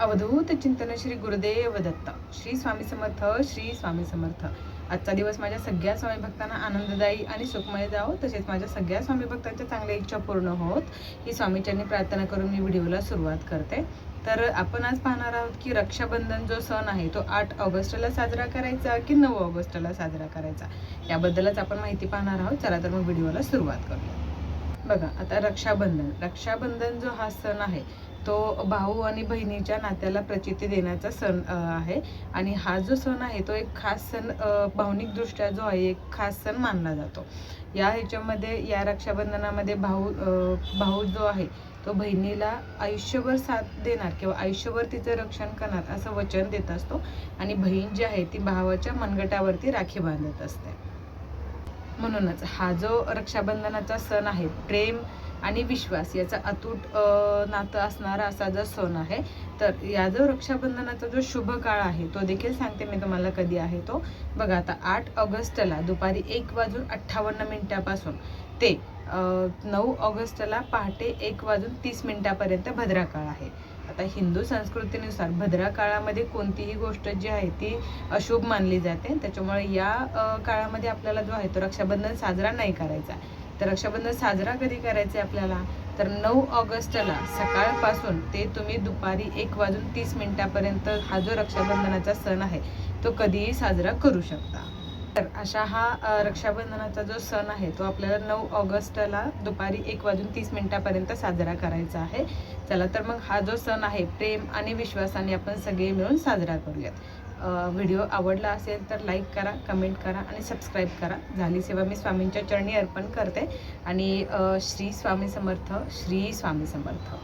अवधूत चिंतन श्री गुरुदेव दत्त. श्री स्वामी समर्थ श्री स्वामी समर्थ. आजचा दिवस माझ्या सगळ्या स्वामी भक्तांना आनंददायी आणि सुखमय जावो. तसेच माझ्या सगळ्या स्वामी भक्तांच्या चांगल्या इच्छा पूर्ण होत. ही स्वामीच्यांनी प्रार्थना करून मी व्हिडिओला सुरुवात करते. तर आपण आज पाहणार आहोत की रक्षाबंधन जो सण आहे तो आठ ऑगस्टला साजरा करायचा की नऊ ऑगस्टला साजरा करायचा? याबद्दलच आपण माहिती पाहणार आहोत. चला तर मग व्हिडिओला सुरुवात करूया. बघा आता रक्षाबंधन. रक्षाबंधन जो हा सण आहे तो भाऊ आणि बहिणीच्या नात्याला प्रचिती देण्याचा सण आहे. आणि हा जो सण आहे तो एक खास सण भावनिकदृष्ट्या जो आहे एक खास सण मानला जातो. या ह्याच्यामध्ये या रक्षाबंधनामध्ये भाऊ भाऊ जो आहे तो बहिणीला आयुष्यभर साथ देणार किंवा आयुष्यभर तिचं रक्षण करणार असं वचन देत असतो. आणि बहीण जी आहे ती भावाच्या मनगटावरती राखी बांधत असते. म्हणूनच हा जो रक्षाबंधनाचा सण आहे प्रेम आणि विश्वास याचा अतूट नातं असणारा असा जो सण आहे तर या जो रक्षाबंधनाचा जो शुभ काळ आहे तो देखील सांगते मी तुम्हाला कधी आहे तो. बघा आता आठ ऑगस्टला दुपारी एक वाजून अठ्ठावन्न मिनिटापासून ते नऊ ऑगस्टला पहाटे एक वाजून तीस मिनिटापर्यंत भद्रा काळ आहे. आता हिंदू संस्कृतीनुसार भद्रा काळामध्ये कोणतीही गोष्ट जी आहे ती अशुभ मानली जाते. त्याच्यामुळे या काळामध्ये आपल्याला जो आहे तो रक्षाबंधन साजरा नाही करायचा. तर रक्षाबंधन साजरा कधी करायचे आपल्याला? तर नऊ ऑगस्टला सकाळपासून ते तुम्ही दुपारी एक वाजून तीस मिनिटापर्यंत हा जो रक्षाबंधनाचा सण आहे तो कधीही साजरा करू शकता. तर अशा हा रक्षाबंधनाचा जो सण आहे तो आपल्याला नऊ ऑगस्टला दुपारी एक वाजून तीस मिनिटापर्यंत साजरा करायचा आहे. चला तर मग हा जो सण आहे प्रेम आणि विश्वासाने आपण सगळे मिळून साजरा करूयात. व्हिडिओ आवडला असेल तर लाईक करा कमेंट करा आणि सबस्क्राईब करा. झाली सेवा मी स्वामींच्या चरणी अर्पण करते. आणि श्री स्वामी समर्थ श्री स्वामी समर्थ.